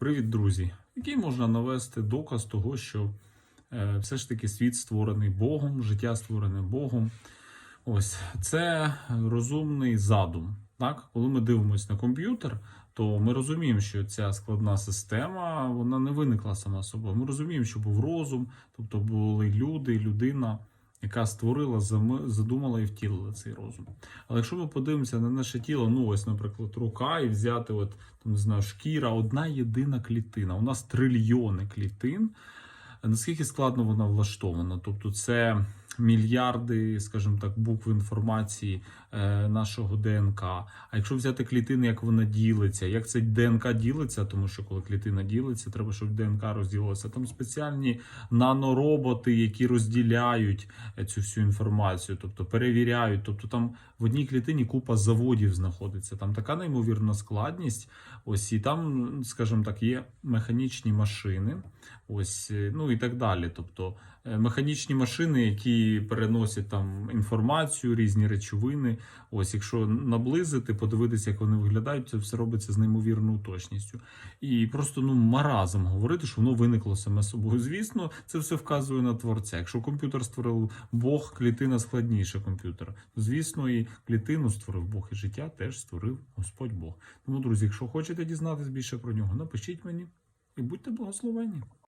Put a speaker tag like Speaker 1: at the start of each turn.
Speaker 1: Привіт, друзі! Який можна навести доказ того, що е, все ж таки світ створений Богом, життя створене Богом. Ось це розумний задум. Так? Коли ми дивимося на комп'ютер, то ми розуміємо, що ця складна система вона не виникла сама собою. Ми розуміємо, що був розум, тобто були люди, людина, яка створила, задумала і втілила цей розум. Але якщо ми подивимося на наше тіло, ну ось, наприклад, рука, і взяти, от, там, не знаю, шкіра, одна єдина клітина. У нас трильйони клітин. Наскільки складно вона влаштована? Тобто, це мільярди, скажімо так, букв інформації е, нашого ДНК. А якщо взяти клітини, як вона ділиться, як це ДНК ділиться, тому що коли клітина ділиться, треба, щоб ДНК розділилася. Там спеціальні нанороботи, які розділяють е, цю всю інформацію, тобто перевіряють. Тобто там в одній клітині купа заводів знаходиться. Там така неймовірна складність. Ось і там, скажімо так, є механічні машини. Ось, е, ну і так далі. Тобто е, механічні машини, які переносять там інформацію, різні речовини. Ось, якщо наблизити, подивитися, як вони виглядають, це все робиться з неймовірною точністю. І просто ну маразм говорити, що воно виникло саме собою. Звісно, це все вказує на творця. Якщо комп'ютер створив Бог, клітина складніше комп'ютера. Звісно, і клітину створив Бог, і життя теж створив Господь Бог. Тому, друзі, якщо хочете дізнатись більше про нього, напишіть мені і будьте благословенні.